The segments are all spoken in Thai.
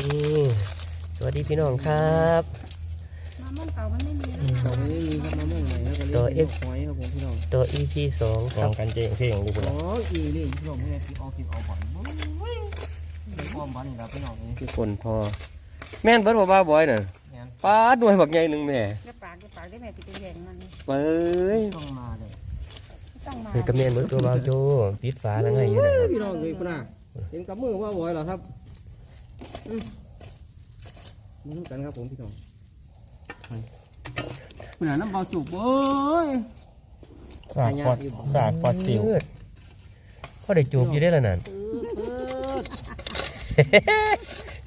นี่สวัสดีพี่น้องครับมะม่วงเก่ามันไม่มีแล้วเราไม่ได้มีครับมะม่วงไหนครับก็ตัวเรียก F หอยครับผมพี่น้องตัว EP สองของกันเจงเพลงดีบุญอ๋ออีเล่พี่น้องไม่ได้กินเอากินเอาบ่อนเป็นความบ้านนี่ครับพี่น้องนี่ทุกคนพอ แม่นเบิร์ดบ่บ้าบอยน่ะเนี่ยป้าดหน่วยบักใหญ่หนึ่งแม่อย่าปากอย่าปากได้แม่ติดแย่งมันเบ้ยต้องมาเลยไม่ต้องมาเฮ้ยกระแม่นเบิร์ดตัวเบาโจปิดฟ้าแล้วไงอยู่นะครับพี่น้องเลยคุณน่ะเห็นกับมือว่าบ่อยเหรอครับอื มมาดูกันครับผมพี่น้องคุณน่ะน้ำเบาจุกโอ้ยสากปอดสากปอดสิวพ่อได้จูบอยู่ได้แล้วนั่น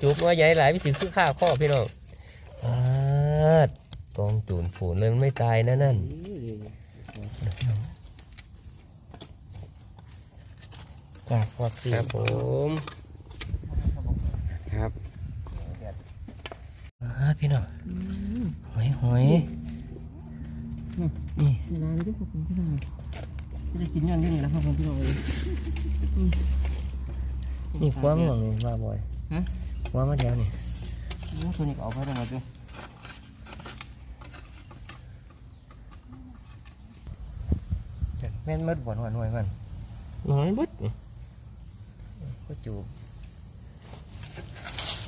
จูบมาใหญ่หลายวิสิคือข้าข้อพี่น้องปาดกองจูนฝูนเลยมันไม่ตายนะนั่นจากปอดสิครับผมครับอ่า พี่น้องหอยหอยนี่ลาเลยด้วยครับผมพี่น้องไม่ได้กินยันที่นี่แล้วครับผมพี่น้องเลยนี่คว้ามันหลังนี่มาบ่อยฮะคว้ามาแล้วนี่นี่ตัวนี้ก็เอาไปแล้วมาดูแม่นมัดบ่อนหัวหน่วยมันน้อยบึ้ดก็จูบ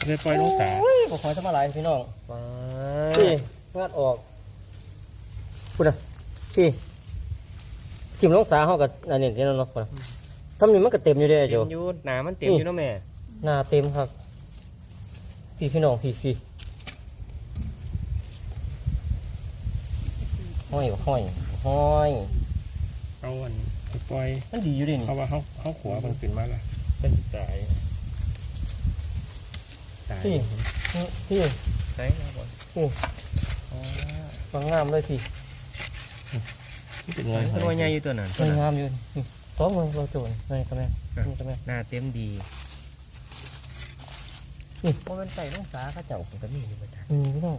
เลยปล่อยลงสาอุ้ยบ่ขอทำอะไรพี่น้องมาพี่งาดออกพูดนะพี่จิ้มลงสาเขากับอันนี้ที่นั่นเนาะพุ่นน่ะทำนี่มันก็เต็มอยู่เด้เต็โจมอยู่หนามันเต็มอยู่เนาะแม่หน้าเต็มครับ พี่พี่น้องพี่พี่ห้อยบ่ห้อยห้อย เอาอันไปปล่อยมันดีอยู่เด้นี่ เพราะว่าเขาเขาขัวมันขึ้นมาละเป็นสิตายตาย พี่พี่ใช่ครับผมสวยงามเลยพี่ที่เป็นไงหน่วยใหญ่อยู่ตัวนั้นสวยงามอยู่นี่สองมือเราโจนนี่ก็แม่นี่ก็แม่หน้าเต็มดีนี่เพราะมันใส่ลูกสาเข้าเจ้าผมก็มีอยู่ประจอืมพี่น้อง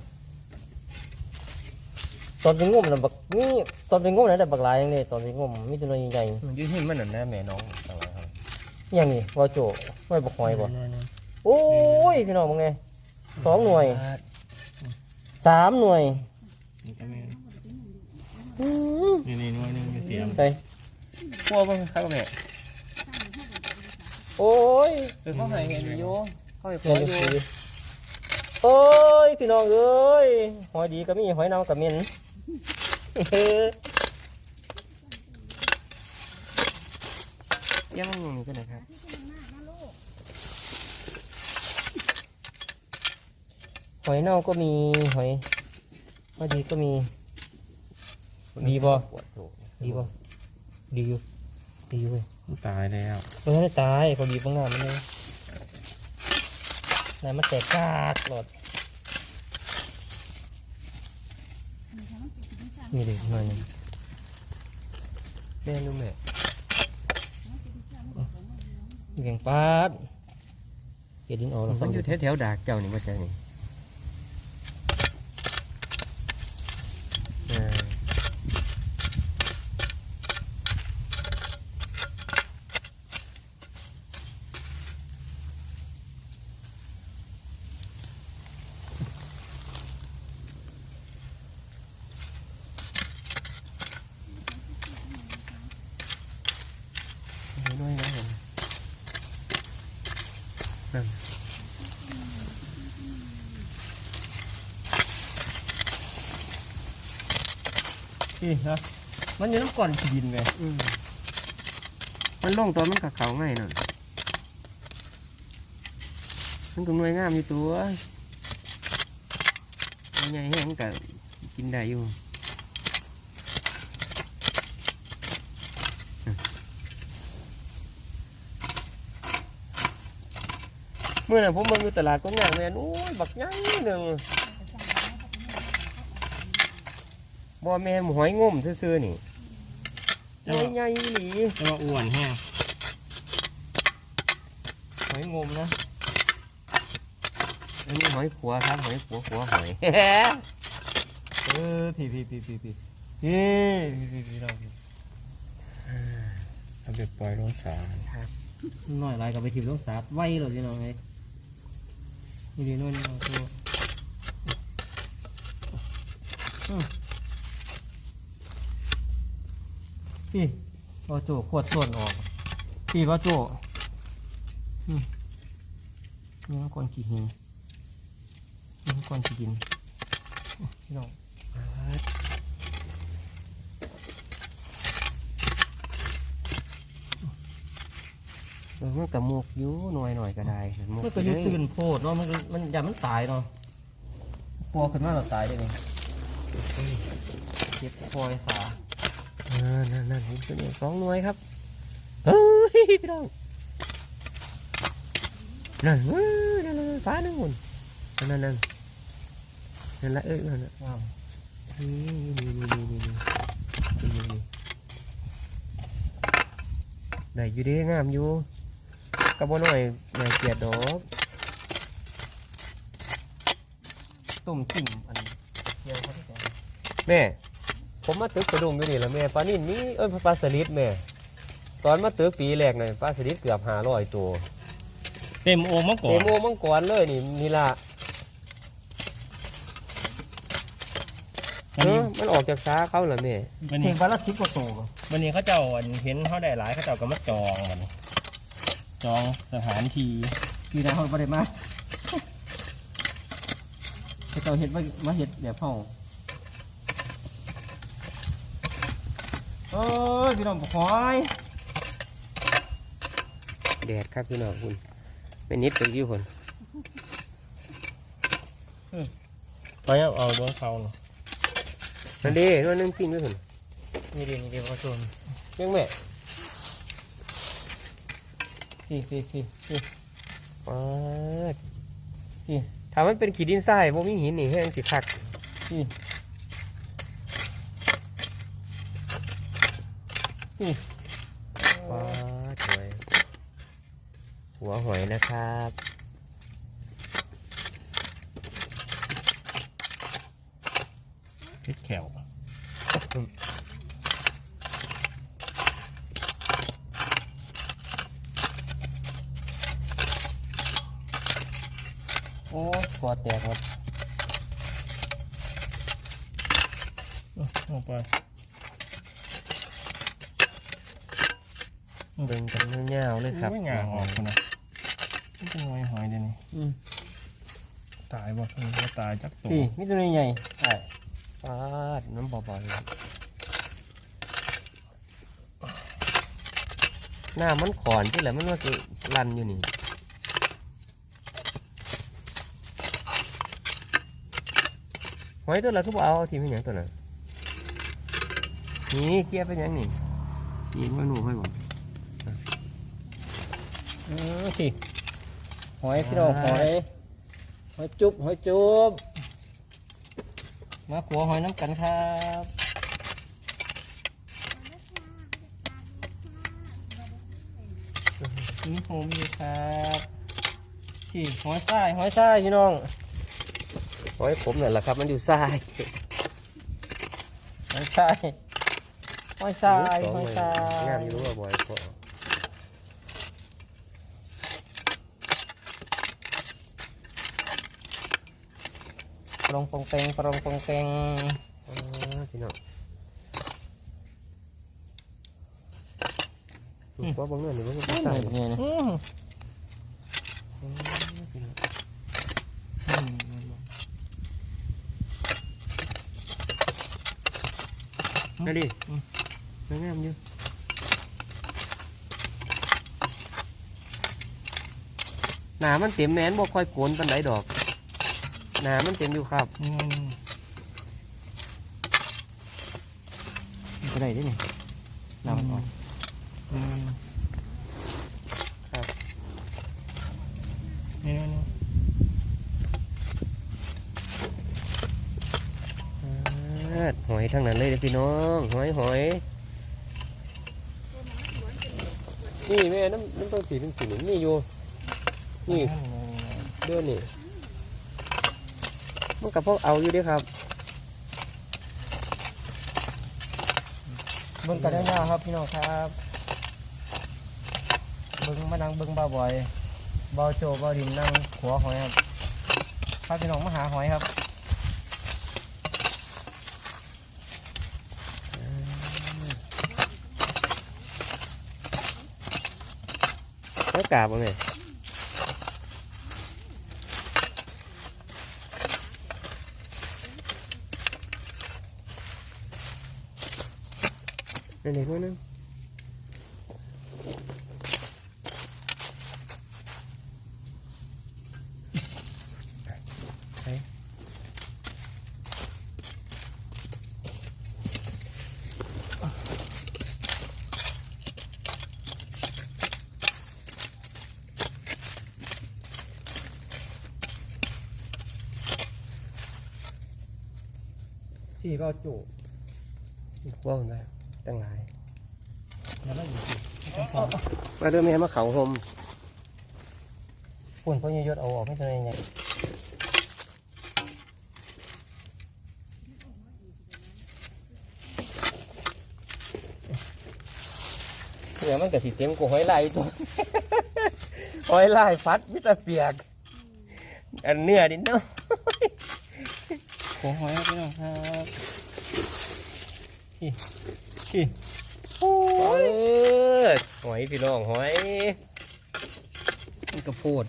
ตอนไปงมน่ะบักนี่ตอนไปงมน่ะได้บักหลายอย่างนี้ตอนไปงมมีตัวน้อยใหญ่ำมันยืดหินมันนั่นนะแม่น้องต่างๆครับๆอย่างนี้ว่าโจไว้บักหอยบ่น้อย โอ้ยพี่น้องมึงไงสองหน่วยสามหน่วยๆนี่ก็แม่นอืมนี่นี่หน้อยหนึงอยู่เสียมใส่พวกมันครับแม่โอ้ยคือเขาให้เงินอยู่เขาให้ขเงิอนออยู่ยู่ดีโอ้ยพี่น้องเอ้ยหอยดีก็มีหอยเน่าก็มีนเยี่ยมมันมีกันนะครับ หอยเน่าก็มีหอยหอยดีก็มีดีบ่ปวดถูกดีบ่ดีอยู่ดีอยู่เว้ยมันตายแล้วมันไม่ได้ตายพอดีบางงานมันเลยนายมันแตกกากหลอดนี่เด็กหน่อยหนึงแม่รู้แม่เลี้ยงปลาดเกดินออกแล้วมันอยู่แถวๆดากเจ้านี่มาจากนี่อ่า น้อยนะผม นี่นะมันอยู่น้ำก่อนขีดินไงอืมมันลงตัวมันกับเขาไงน่ะมันก็หน่วยงามอยู่ตัวใหญ่แห้งกับกินได้อยู่เมื่อนั้นผมมาอยู่ตลาดก็ย่างแม่นโอ้ยบักใหญ่หนึ่ง บ่แมนหอยงมซื่อๆนี่ใหญ่อีหจะมาอ้วนแฮะหอยงมนะอันนี้หอยขัวครับหอยขัวขัวหอยเออผีผีผีผีผีนี่ผีผีผีเราผีเอาไปปล่อยลงสาครัน่อยไรก็ไปถีบลงสาไว้เลยพี่น้องไงนี่นู่ยนี่น้องตัว พี่บอโจขวดส่วนออกพี่บอโจอืมนี่มันก่อนขี้หินนี่มันก่อนขี้หินโอ้พี่น้องเออมันกับมุกอยู่หน่อยหน่อยก็ได้มุกมันก็อยืดตื่นโพดเนาะมันก็มันอย่ามันตายเนาะกลัวขึ้นมาเราตายได้ไงเจ็บคอยขาอ่า นั่นนั่นผมจะเนี่ยสองหน่วยครับเฮ้ยพี่น้องนั่นนั่นฟ้าหนึ่งคนนั่นนั่นนั่นละเอ้ยนั่นละนี่นี่นี่นี่นี่นี่นี่นี่ด้อยู่ดีงามอยู่กระบอกหน่อยหน่อยเกียดดอกต้มจิ้มอันเดียวครับแม่ ผมมาตึกกระดุมอยู่นี่แหละแม่ปลานิ่นมีเอ้ยปลาสลิดแม่ ตอนมาตึกปีแรกน่ะปลาสลิดเกือบห้าร้อยตัวเต็มโอ่งมาก่อเต็นมโอมังกรเลยนี่นี่ละวันเอนี้อมันออกจากซ้าเขาเหรอแม่วันถึนี้งวันละสิบกว่าตัววันนี้เขาเจ้าอันเห็นเขาได้หลายเขาเจ้าก็มาจองมันจองสถานที่ปีหน้าเขาไม่ได้มาเขาเจ้าเห็ดมามาเห็ดแบบเขา เอ้ยพี่น้องขอยแดดครับพี่น้องคุณไม่นิดไปกี่คนไปเอาเอาดวงเขาเนาะนั่นดีนั่นนึงปิ้งด้วยคนนี่ดีนี่ดีพอชมยังแม่พี่พี่พี่พี่ปาดพี่ถ้ามันเป็นขีดินทรายบ่มีหินนี่แห้งสิคักพี่ พี่ปาดสวย หัวหอยนะครับพิษแขวโอ้คอแตกหมดเอาไป เบิ่งกันเงาวๆเลยครับไม่งาออกคนนะนี่เป็นหอยหอยเดี๋ยวนี้อืมตายบ่คือว่าตายจักตัวพี่มีตัวใหญ่ใช่ปาดน้ำเบาๆเลยหน้ามันขอนที่แหละมันว่าคือรันอยู่นี่หอยตัวละทุกเอาเอาทีมเป็นหยังตัวนั้นนี่เกียร์เป็นหยังนี่ยิงว่าหนูให้บ่ อืมพี่หอยพี่น้องหอย หอยจุบหอยจุบมาขัวหอยน้ำกันครับนี่โฮมอยู่ครับพี่หอยทรายหอยทรายพี่น้องหอยผมนั่นแหละครับ มันอยู่ทรายหอยทรายหอยทรายสองหอยเลยทรายงามอยู่ว่าบ่อยพอ ปรงปองเปงปรงปองเปงอ๋อพี่น้องลูกว่าบางเรื่องนี่มันก็นี่ใส่นี่นี่อืมนั่นดิมันงามอยู่หนามันเต็มแมนบ่ค่อยโกนปันไดดอกห นามันเต็มอยู่ครับนี่ไงนี่ไงก็ได้ด้วยนี่น้ำมันออกอืมครับนี่ไงนี่อ่าหอยทั้งนั้นเลยเด้อพี่น้องหอยหอยนี่แม่น้ำน้ำต้นสีน้ำสีนี่มีอยู่นี่เดือนนี่ มันกับพวกเอาอยู่เด้อครับเบิ้งกันได้ยาวครับพี่น้องครับเบิ้งมานั่งเบิ้งบ้าบ่อยเบาโจเบาดินนั่งขัวหอยครับพาพี่น้องมาหาหอยครับแล้วกาบบ่แม่นั่ นเด็กมั้นที่ก็จุว่าวได้ ตั้งหลายแล้วก็อยู่ที่มาเด้อแม่มาเขาหมปุ่นเพราะยศเอาออกไม่ทันยังไงเนื้อมันก็สิเต็มกูหอยลายตัวหอยลายฟัดมิตรเปียก อันเนื้อดินเนาะโอ้หอยครับพี่น้องครับ ที่ที่โอ้ยหอยพี่น้องหอยมันกระโพด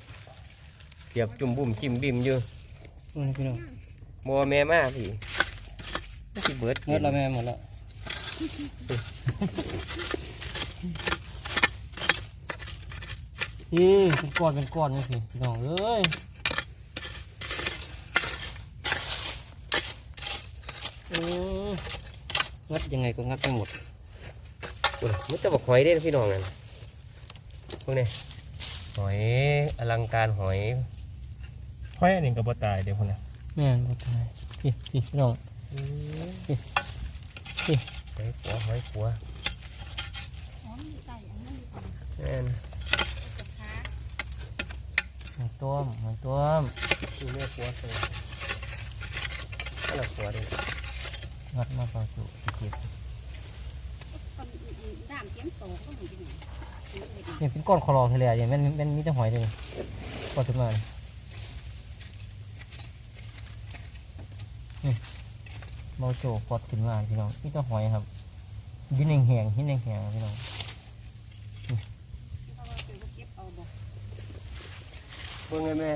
เสียบจุ่มบุ่มชิมบิมอยู่นี่พี่น้องบัวแม่มาพี่ไม่สิเบิดเงินละแม่หมดแล้วนี่เป็นก้อนเป็นก้อนนี่สิพี่น้องเอ้ยอืม งัดยังไงก็งัดไปหมดอุ้ยมันจะบอกหอยได้อพี่น้องนั่นพวกนี้หอยอลังการหอยห้อยอันนี้ก็บ่ตายเดี๋ยวคนน่ะแม่นบ่ตายพี่พี่พี่น้องหอยขัวหอยขัวหอมอยู่ใส่อันนั้นอยู่ก่อนแม่นกระทะหอยต้มหอยต้มคือแม่ขัวเสยอะไรขัวดิ งัดมาปลาจุเก็บคนด่างเจียมโตก็เหมือนกันเนี่ยเป็นก้อนคอรอทะเลอย่างแม่นแม่นมีแต่หอยเลยก้อนขึ้นมานี่เบาโจกอดขึ้นมาพี่น้องมีแต่หอยครับดินแห้งๆหินแห้งๆพี่น้องเพราะว่าคือเก็บเอาบ่เบิ่งไงแม่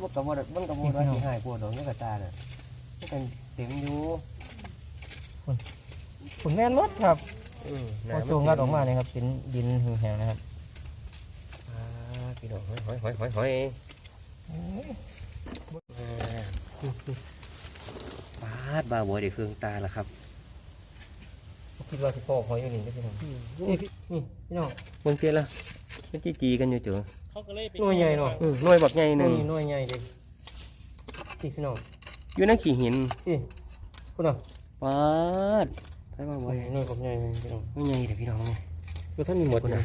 มันกับว่ามันกับว่าที่หายปวดหรอกนี่กระตาน่ะมัน กันเต็มอยู่ผลแม่นหมดครับอืมเบาโจงัดออกมาเนี่ยครับเป็นดินแห้งๆนะครับอ่าพี่น้องหอยหอยหอยหอยหอยอ่าปาดบาบัวเดี๋ยวเครื่องตาละครับคิดว่าสิพอหอยอยู่นี่ได้อพี่น้องนี่พี่นี่พี่น้องเบิ่งเตี้ยละมันจีจีกันอยู่เจ๋อเขาก็เลยไปหน่วยใหญ่เนาะอืมหน่วยบักใหญ่หหน่นึ่วงยหน่วยใหญ่เลยพี่พี่น้อง อยู่ในขี้หินพี่คุณอะปาดใช่ป่าหบัน่ววยใหญ่หน่วยผมใหญ่เลยพี่น้องไม่ใหญ่แต่พี่น้องเนี่ยคือท่านมีหมดคุณนะนะ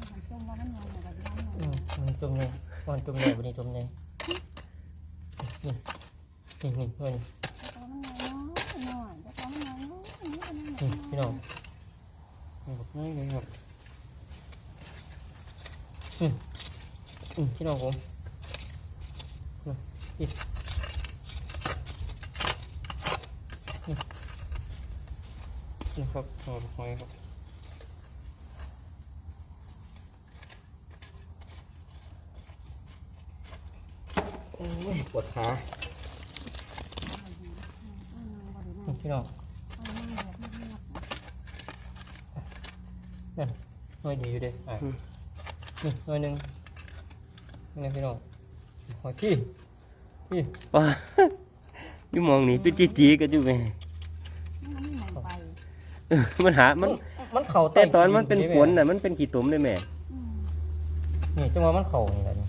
มันจมว่ามันงงแบบนั้นอืมมันจมเลยมันจมเลยวันนี้จมเลยนี่นี่นี่เพื่อนแต่มันน้อยน้อยแต่มันน้อยน้อยนี่มันนี่พี่น้องนี่บอกง่ายเลยครับอืมอืมพี่น้องผมนี่นี่ นี่ครับหอมหอยครับโอ้ยปวดขานี่พี่น้องนั่นหน่อยดีอยู่เด้อะนี่หน่อยหนึ่งนี่พี่น้องหอยพี่พี่ป้าอยู่มองนี่ตัวจีจีกันอยู่ไง มันไม่มองไป เออ มันหามันมันเข่าแต่ตอนมันเป็นฝนนะน่ะมันเป็นขี้ตุ่มเลยแม่นี่จังหวะมันเข่านี่แหละนี่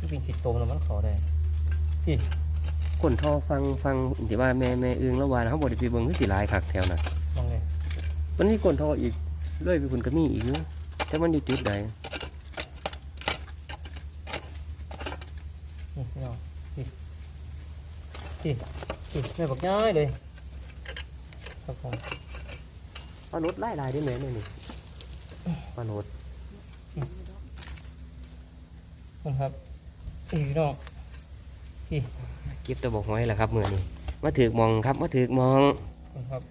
มันเป็นขีดโตมแล้วมันเข่าได้พี่คนทอฟังฟังที่ว่าแม่แม่เอื้องแล้ววานเขาบอกไปเบิ่งคือสิหลายคักแถวน่ะมองเลยมันมีคนทออีกเรื่อยไปคุณก็มีอีกอยู่แต่มันอยู่จุดใดนี่พี่น้องพี่พี่พี่แม่บอกง่ายเลยครับผม ปลาโนดไล่ลายได้ไหมเนี่ยนี่ปลาโนดคุณครับพี่น้องพี่เก็บตัวบอกหอยแหละครับมือนี้มาถือกมองครับมาถือกมองครับ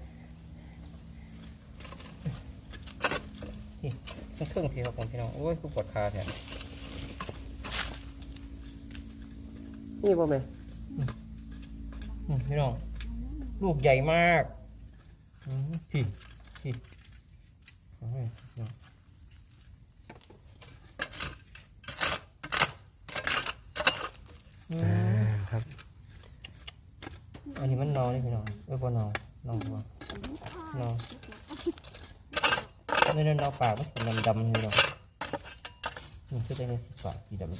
พี่ต้องเครื่องพี่ครับผมพี่น้องโอ้ยกูปวดขาแทนนี่บ่แม่อืมพี่น้องลูกใหญ่มาก อืมพี่พี่โอ้ยพี่น้องอือ่าครับ อันนี้มันนอนนี่พี่น้องเอ้ยบ่นอนนอนบ่นอนนี่นั่นเอาปากมันเป็นดำๆนี่เนาะนี่คือได้ในสีปากสีดำๆมั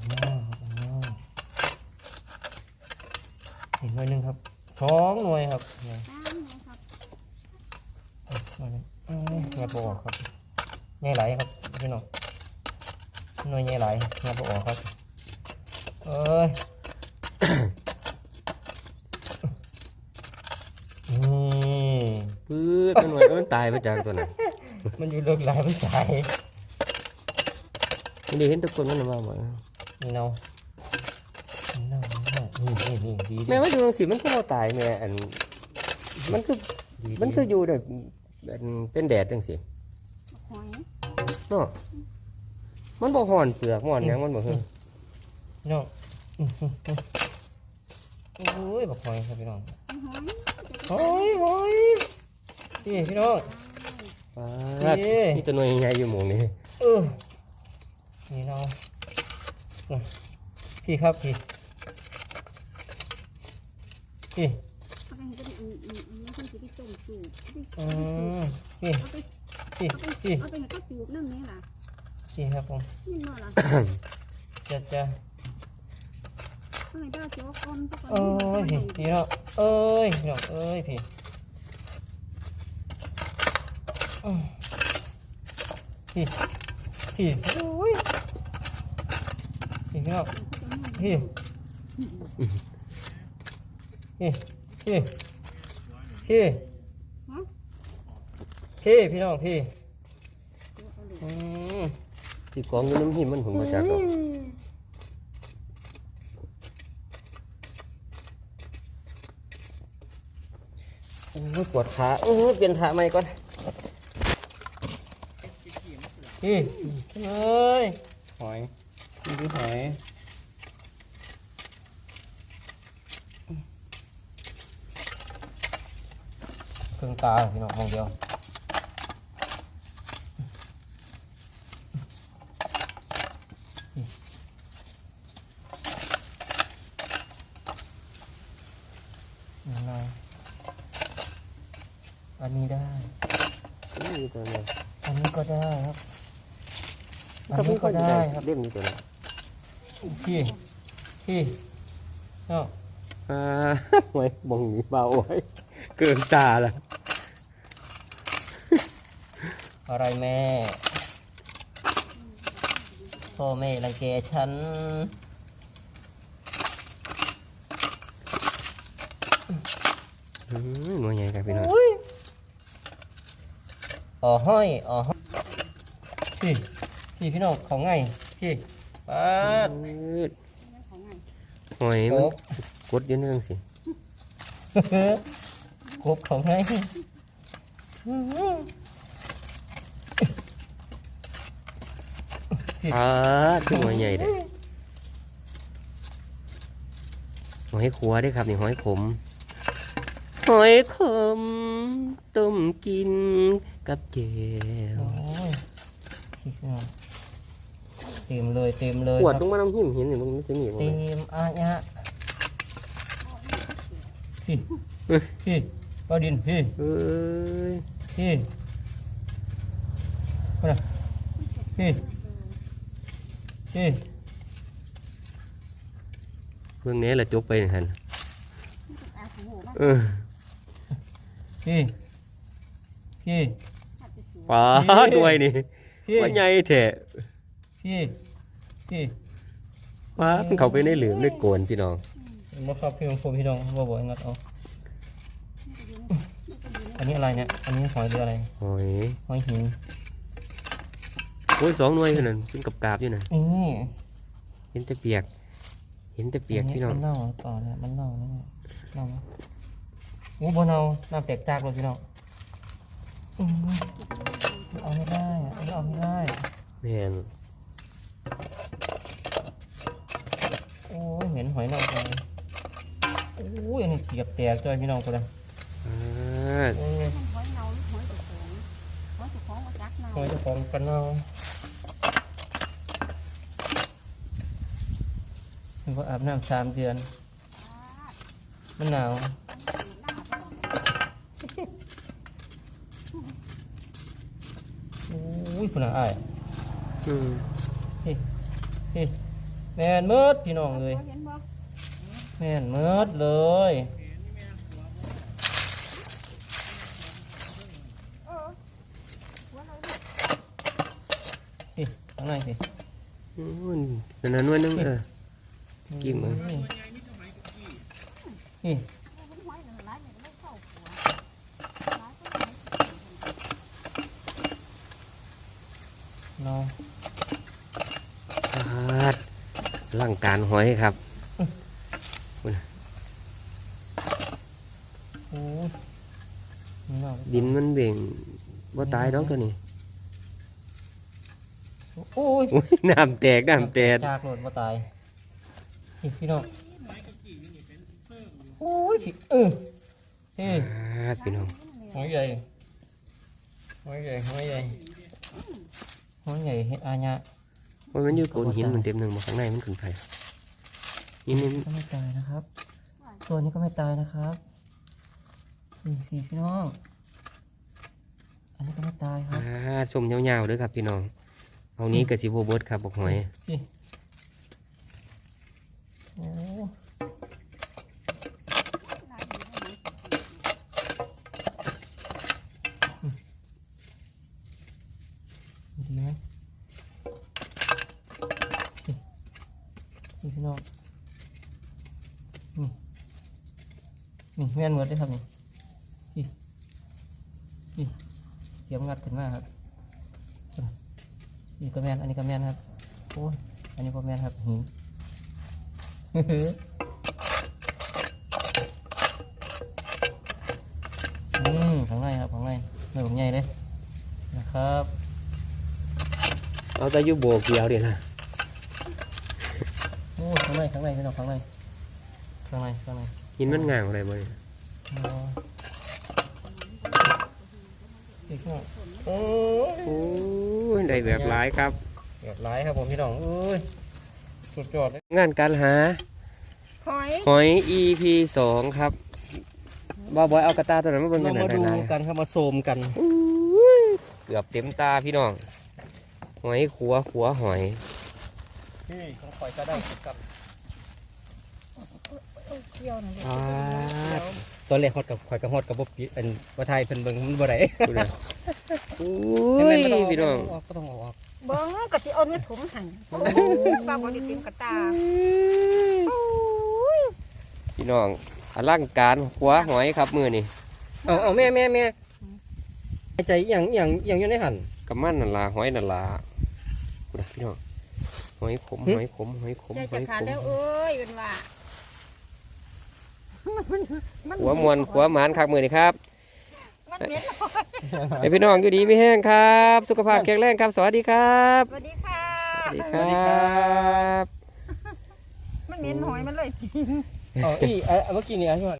นนอนครับมันนอนเห็นหน่วยหนึ่งครับสองหน่วยครับเนี่ย ตามไหนครับ หน่วยหนึ่งอืม เงียบบ่ออกครับแง่ไหลครับพี่น้องหน่วยแง่ไหลเงียบบ่ออกครับเอ้ยนี่ปื๊ดมันหน่วยก็มันตายไปจากตัวนั้นมันอยู่เลิกหลายไม่ใช่ไม่ได้เห็นตะกอนมันมาบ่นี่เนานี่เนานี่นี่นี่ดีแม่ว่าดูสิมันก็เราตายแม่อันมันคือดีมันคืออยู่แบบ อันเป็นแดดจังสิหอยเนาะมันบ่ห่อนเปลือกห่อนหยังมันบ่เฮือพี่น้องอื้อหือหือโอ้ยบักหอยครับพี่น้องหอยหอยหอยพี่พี่น้อง ปาดนี่นี่ตัวหน่วยใหญ่อยู่หมู่นี้เออนี่เนาน่ะพี่ครับพี่พี่ สูบอืมพี่เอาไปพี่พี่เอาไปให้ก็ปลูกน้ำนี้ล่ะพี่ครับผมนี่นาล่ะจะจะเอาให้ได้โจ๊กก่อนซะก่อนเอ้ยพี่พี่เนาะเอ้ยพี่น้องเอ้ยพี่พี่พี่โอ้ยพี่พี่น้องพี่พี่พี่พี่ พี่พี่น้องพี่อืมที่กองอยู่น้ำหิมมันผมมาจากดอกโอ้ยปวดขาโอ้ยเปลี่ยนขาใหม่ก่อนพี่เอ้ยหอยนี่คือหอยเครื่องตาพี่น้องมองเดียว อะไรอันนี้ได้ นี่ตัวนี้อันนี้ก็ได้ครับ อันนี้ก็ได้ครับเล่มนี้ตัวนี้พี่พี่เนาะอ่าไว้มองนี้เบาไว้ เกินตาละอะไรแม่ พ่อแม่รังแกฉัน อืม หน่วยใหญ่ครับพี่น้องอ๋อห้อยอ๋อห้อยพี่พี่พี่น้องเขาไงพี่ปาดปื๊ดของไงหอยโอ้มันกดอยืนนึงสิกบเขาไงอ่าคือหอยใหญ่เลยหอยขัวเด้วยครับนี่หอยขม หอยขมต้มกินกับเจวโอ้ยพี่น้องเต็มเลยเต็มเลยขวดคลรับงมาน้ำหิมเห็นหรือมันจะมีบ่เต็แม่มอาญะพี่พี่ป้าดินพี่เอ้ยพี่มาน่ะพี่พี่เพิ่งนี้ละจกไปหันอาของหัวมันเออ พี่พี่อาจจะสูงปลาด้วยนี่พี่ ว่าใหญ่แท้พี่พี่ปลามันเข้าไปในเหลือมในโกนพี่น้อง มาครับพี่ของผมพี่น้องบ่บ่อยงัดเอาอันนี้อะไรเนี่ย อันนี้หอยหรืออะไรหอยหอยหินโอ้ยสองหน่วยขนาดเป็นกับกาบอยู่นะนี่เห็นแต่เปียก เห็นแต่เปียกพี่น้องมันเน่าต่อเนี่ยมันเน่าแล้วเนี่ยเน่าไหม อู้บนเน่าน้ำแตกจากเลยพี่น้องอื้อเอาไม่ได้อะเอาไม่ได้แม่นโอ้ยเหม็นหอยเน่าจังเลยโอ้ยอันนี้เกียบแตกจ้อยพี่น้องคนละอ่าโอ้ยมันหอยเน่าหรือหอยตะโขงหอยตะโขงมาจักเน่าหอยเจะของกันเน่ามันก็อาบน้ำสามเดือนมันหนาวโอ้ยคนละอ้ายอืมพี่แม่นเมิดพี่น้องเลย เห็นบ่แม่นเมิดเลยเออหัวเราลูกพี่ข้างในสิอืมนั่นน่ะหน่วยหนึงเออ กิ้งมา นี่นี่ มันหอยหลายๆมันไม่เข้าหัวหลายก็หอย เรา ปาด ร่างการหอยครับโอ้ยนี่เราดินมันเบ่งบ่ตายดอกตัวนี้โอ้ยอุ๊ยน้ำแตกน้ำแตกจากโหลดมาตายพี่พี่น้องโอ้ยพี่เออเฮ้ยปาดพี่น้องหอยใหญ่หอยใหญ่หอยใหญ่หอยใหญ่เฮ็ดอาญะ ว่ามันอยู่โกนหินมันเต็มหนึ่งมาข้างในมันขึ้นไปหินนี่ก็ไม่ตายนะครับ ตัวนี้ก็ไม่ตายนะครับนี่พี่พี่น้อง อันนี้ก็ไม่ตายครับปาดชมยาวๆเด้อครับพี่น้องเอานี้กับสิโบเบิร์ดครับบอกหอย พี่โอ้ดีไหมนี่นี่พี่น้อง นี่ นี่แม่นหมดเลยครับนี่นี่นี่เสียมงัดขึ้นมาครับ นี่ก็แมนอันนี้ก็แมนครับ โอ้ย อันนี้ก็แมนครับหิน อืมข้างในครับข้างในเนื้อผมใหญ่เลยนะครับเอาแต่อยู่โบกเดียวเดียวนะโอ้ยข้างในข้างในพี่น้องข้างในข้างในข้างในหินมันง่างอะไรบ่เนี่ยอ๋ออีกหน่อยโอ้ยโอ้ยได้แบบหลายครับเรียบร้อยครับผมพี่น้องเอ้ยสุดยอดเลยงานการหาหอย หอย EP สองครับ บ่าวบอยเอากระตาตัวนั้นมาเบิ่งกัเรานหน่มาอยดูได้กันครับมาโซมกันเกือบเต็มตาพี่น้องหอยขัวขัวหอยพี่ของข่อยก็ได้กับเกี่ยวนั่นแหละปาดตอนแรกฮอดกับข่อยกับฮอดกับบ่ปิดอันบ่ไทยเพิ่นเบิ่งมันบ่ได้ดูนะโอ้เห็นไหมยมันต้องพี่น้องเาก็ต้องเอาออกเบิ้งก็สิเอาเนื้อถุงหั่นป้าบ่ได้เต็มกระตาพี่น้อง อลังการขัวหอยครับมือนี่เอาเอาแม่แม่แม่ใจอหย่างอหย่างอหย่างอยู่ในหั่นกับมันนั่นล่ะหอยนั่นล่ะดูนะพี่น้องหอยขมหึหอยขมหอยขมใจหจะอยขาขดมแล้วเอ้ยเป็นว่าหัวมวนหัวหมานคักมือนี่ครับมันเหม็นให้พี่น้องอยู่ดีไม่แห้งครับ สุขภาพแข็งแรงครับ สวัสดีครับสวัสดีค่ะสวัสดีครับ มันเหม็นหอยมันเลย อ๋ออีเอ่อเมื่อกี้นี่อะ